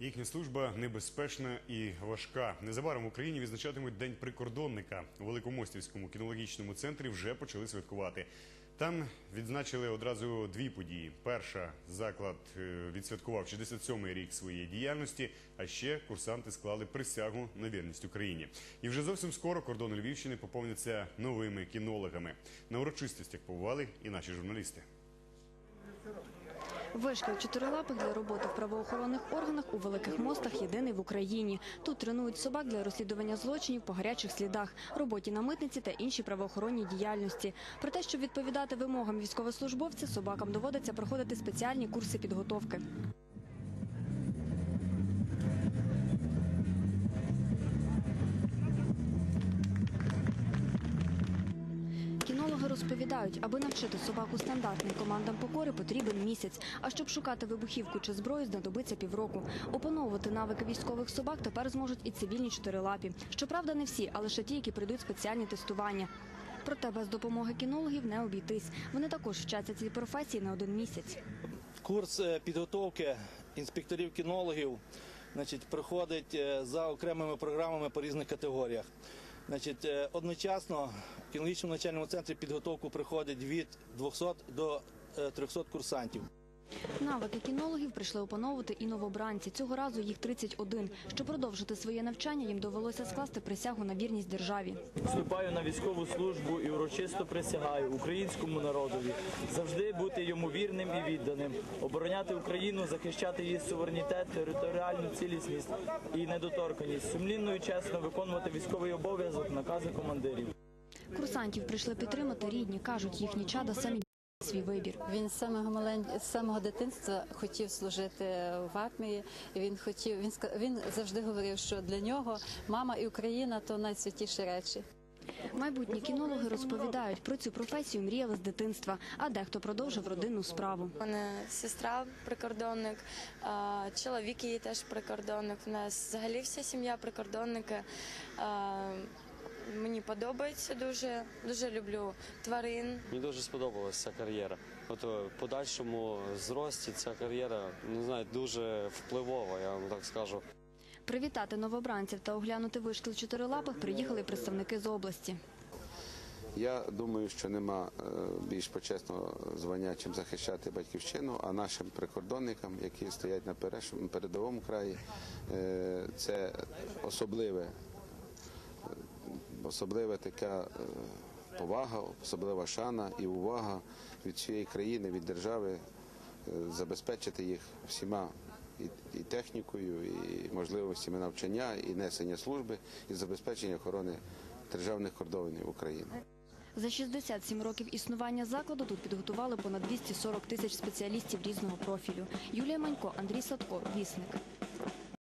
Їхня служба небезпечна і важка. Незабаром в Україні відзначатимуть День прикордонника. У Великомостівському кінологічному центрі вже почали святкувати. Там відзначили одразу дві події. Перша заклад е, відсвяткував 67-й рік своєї діяльності, а ще курсанти склали присягу на вірність Україні. І вже зовсім скоро кордони Львівщини поповняться новими кінологами. На урочистостях побували і наші журналісти. Вишкіл чотирилапих для роботи в правоохоронних органах у великих мостах єдиний в Україні. Тут тренують собак для розслідування злочинів по гарячих слідах, роботі на митниці та іншій правоохоронній діяльності. Про те, щоб відповідати вимогам військовослужбовця, собакам доводиться проходити спеціальні курси підготовки. Розповідають, аби навчити собаку стандартним командам покори, потрібен місяць. А щоб шукати вибухівку чи зброю, знадобиться півроку. Опановувати навики військових собак тепер зможуть і цивільні чотирилапі. Щоправда, не всі, а лише ті, які прийдуть спеціальні тестування. Проте без допомоги кінологів не обійтись. Вони також вчаться цій професії на один місяць. Курс е, підготовки інспекторів-кінологів значить, проходить е, за окремими програмами по різних категоріях. Значить, е, одночасно в кінологічному навчальному центрі підготовку приходить від 200 до е, 300 курсантів. Навики кінологів прийшли опановувати і новобранці. Цього разу їх 31. Щоб продовжити своє навчання, їм довелося скласти присягу на вірність державі. Вступаю на військову службу і урочисто присягаю українському народові завжди бути йому вірним і відданим, обороняти Україну, захищати її суверенітет, територіальну цілісність і недоторканність, сумлінно і чесно виконувати військовий обов'язок, накази командирів. Курсантів прийшли підтримати рідні. кажуть, їхні чада самі свій вибір. Він з самого малень... з самого дитинства хотів служити в армії. Він хотів. Він ска- він завжди говорив, що для нього мама і Україна то найсвятіші речі. Майбутні кінологи розповідають, про цю професію мріяли з дитинства, а дехто продовжив родинну справу. У мене сестра прикордонник, чоловік її теж прикордонник. У нас взагалі вся сім'я прикордонники. Мені подобається дуже, дуже люблю тварин. Мені дуже сподобалася ця кар'єра. От е, в подальшому зрості ця кар'єра не знаю, дуже впливова, я вам так скажу. Привітати новобранців та оглянути вишкіл чотирилапих приїхали представники з області. Я думаю, що нема е, більш почесного звання, чим захищати батьківщину, а нашим прикордонникам, які стоять на передовому краї, е, це особливе, особлива така е, повага, особлива шана і увага від всієї країни, від держави, е, забезпечити їх всіма і технікою, і можливостями навчання, і несення служби, і забезпечення охорони державних кордонів України. За 67 років існування закладу тут підготували понад 240 тисяч спеціалістів різного профілю. Юлія Манько, Андрій Садко, Вісник.